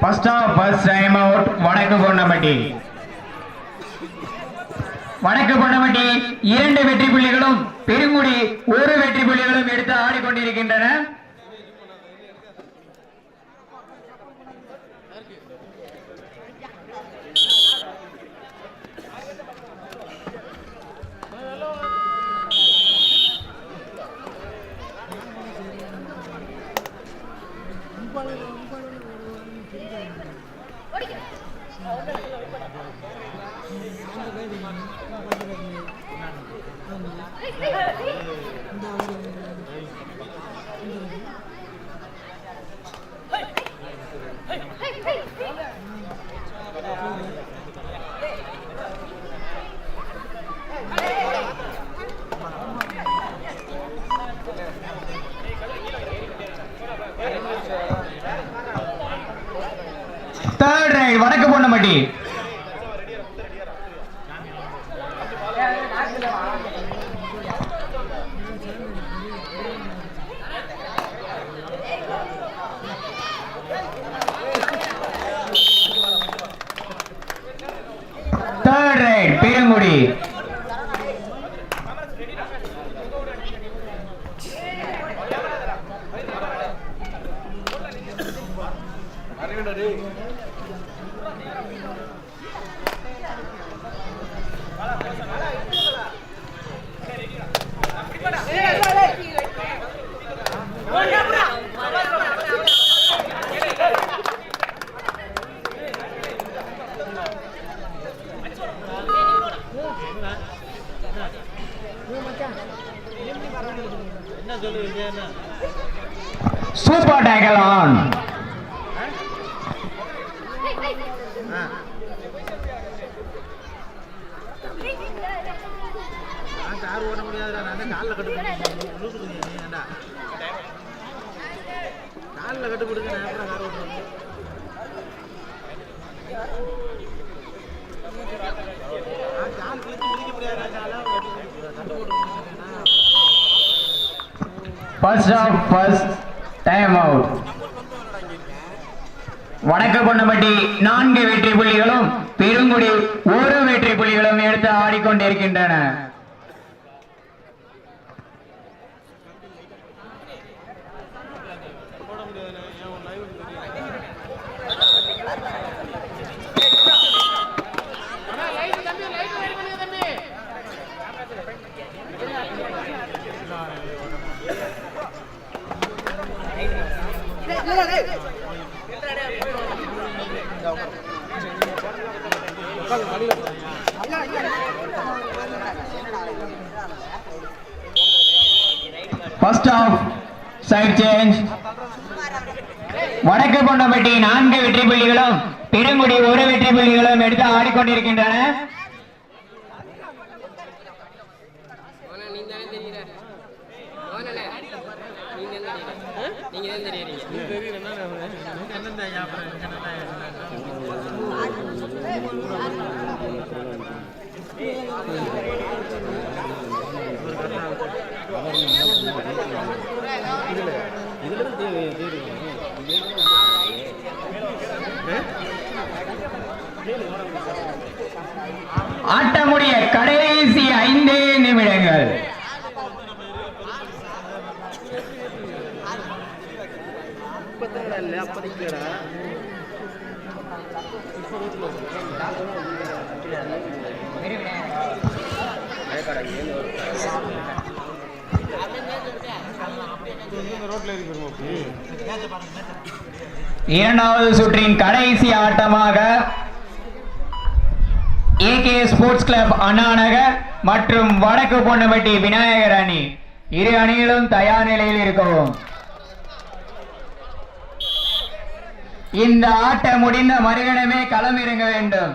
First of first time out வடக்கு பொன்னமட்டி வடக்கு பொன்னமட்டி இரண்டு வெற்றி புள்ளிகளும் பெருங்குடி ஒரு வெற்றி புள்ளிகளும் எடுத்து ஆடிக்கொண்டிருக்கின்றன தேர்ட் ரைட் வடக்கு பொன்னமட்டி தேர்ட் ரைட் பெருங்குடி என்ன சொல்லு விஜய் என்ன சூப்பர் டேக்கல் ஆன் நான் நான் காலில் கட்டு லூசுக்கு நீ கொடுங்க அப்புறம் கார் ஓட்டுறேன் கால் கிழிச்சு முடிக்க காலை கட்டு போட்டு first of first time out வடக்கு பொன்னமட்டி நான்கு வெற்றி புள்ளிகளும் பெருங்குடி ஒரு வெற்றி புள்ளிகளும் எடுத்து ஆடிக்கொண்டிருக்கின்றன. ஃபர்ஸ்ட் ஆஃப் சைட் சேஞ்ச் வடக்கு பொன்னப்பட்டி நான்கு வெற்றி புள்ளிகளும் பெருங்குடி ஒரு வெற்றி புள்ளிகளும் எடுத்து ஆடிக்கொண்டிருக்கின்றன Thank you. ஆட்டமுடைய கடைசி ஐந்தே நிமிடங்கள். அப்பதான் இரண்டாவது சுற்றின் கடைசி ஆட்டமாக ஏகே ஸ்போர்ட்ஸ் கிளப் அண்ணாநகர் மற்றும் வடக்கு பொன்னப்பட்டி விநாயகர் அணி. இரு அணிகளும் தயார் நிலையில் இருக்கவும். இந்த ஆட்டம் முடிந்த மறுகணமே களம் இறங்க வேண்டும்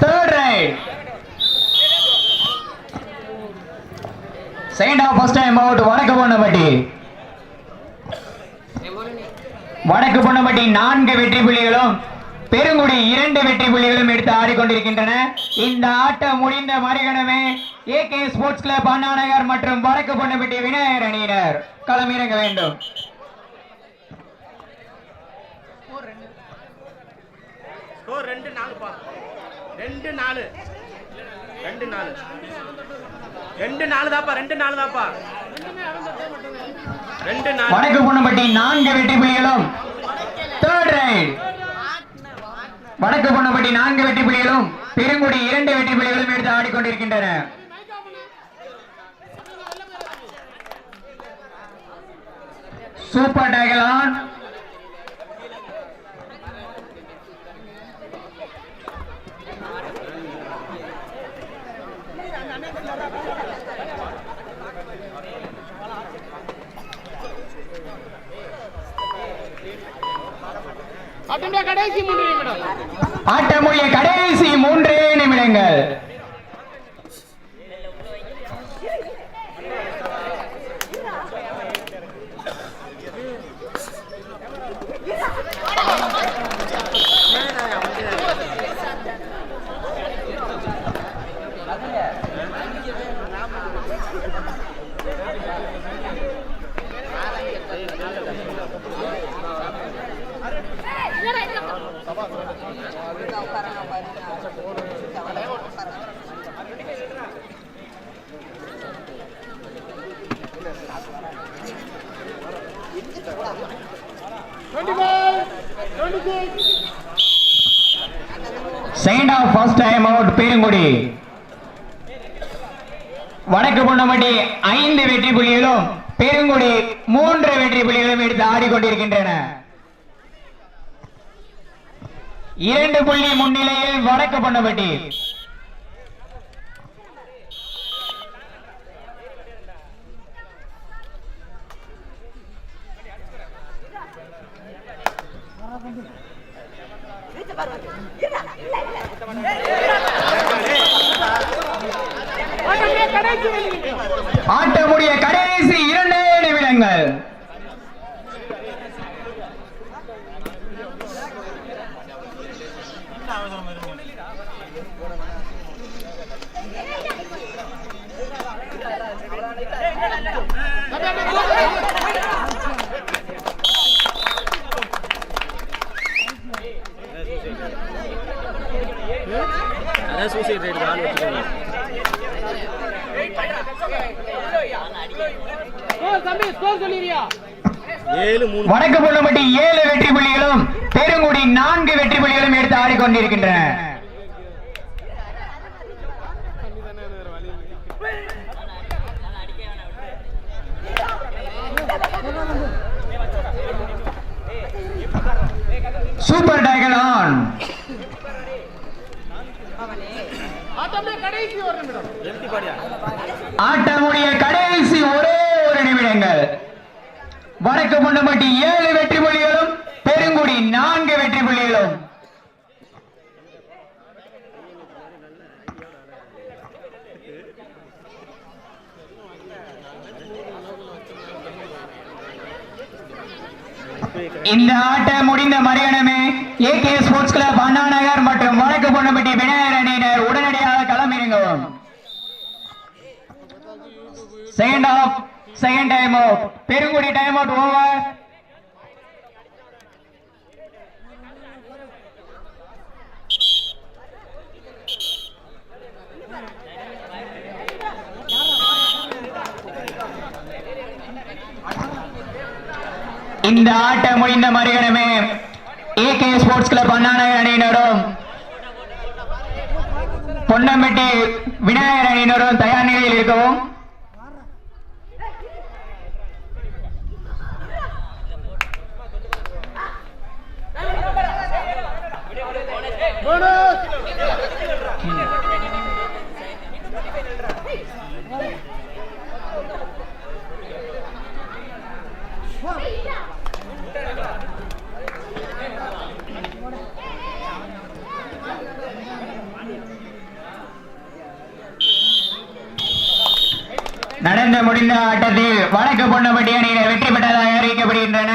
தேர்ட் ரைட் செகண்ட் மாவட்டம் வடக்கு பொன்னம்பட்டி வடக்கு பொன்னம்பட்டி நான்கு வெற்றி புள்ளிகளும் பெருங்குடி இரண்டு வெற்றி புள்ளிகளும் எடுத்து ஆடிக்கொண்டிருக்கின்றன. இந்த ஆட்டம் முடிந்த மறுகணமே A K sports club Annanagar மற்றும் வடக்கு பொன்னம்பட்டி விநாயகர் அணியினர். களமிறங்க வேண்டும். ரெண்டு நாலு ரெண்டு நாலு. ரெண்டு நாலு. ரெண்டு நாலு தாப்பா ரெண்டு நாலு தாப்பா. வடக்கு பொன்னம்பட்டி நான்கு வெற்றி புலிகளும் தேர்ட் ரைட் வடக்கு பொன்னம்பட்டி நான்கு வெற்றி புலிகளும் பெருங்குடி இரண்டு வெற்றி புலிகளும் எடுத்து ஆடிக்கொண்டிருக்கின்றன. சூப்பர் டேகலான் கடைசி மூன்று நிமிடம். ஆட்டமுடைய கடைசி மூன்றே நிமிடங்கள். Second of first time out Perungudi. வடக்கு பொன்னமட்டி ஐந்து வெற்றி புள்ளிகளும் பெருங்குடி மூன்று வெற்றி புள்ளிகளும் எடுத்து ஆடிக்கொண்டிருக்கின்றன. இரண்டு புள்ளி முன்னிலையில் வடக்கு பொன்னமட்டி ஆட்டமுடைய கடைசி இரண்டே நிமிடங்கள். அதான் சூசைட் ரேட் ஆள் வச்சுக்கோங்க. வடக்கு பொன்னமட்டி ஏழு வெற்றி புள்ளிகளும் பெருங்குடி நான்கு வெற்றி புள்ளிகளும் எடுத்து ஆடிக்கொண்டிருக்கின்றன. சூப்பர் டைகர் ஆன் ஆட்டமுடைய கடைசி ஒரே ஒரு நிமிடங்கள் வடக்கு ஏழு வெற்றி புள்ளிகளும் பெருங்குடி நான்கு வெற்றி புள்ளிகளும். இந்த ஆட்டம் முடிந்த மறிகணமே A K sports club Anna Nagar மற்றும் வடக்கு பொன்னப்பட்டி விநாயகர் அணியினர் உடனடியாக களமிறங்கவும். Second of second time out Perungudi time out over இந்த ஆட்டம் முடிந்த மறுகணமே. A K sports club Annanagar அணியினரும் பொன்னம்பட்டி விநாயகர் அணியினரும் தயார் நிலையில் இருக்கவும் முடிந்த ஆட்டத்தில் வழக்கு பொன்னப்பட்டி அணியினர் வெற்றி பெற்றதாக அறிவிக்கப்படுகின்றன.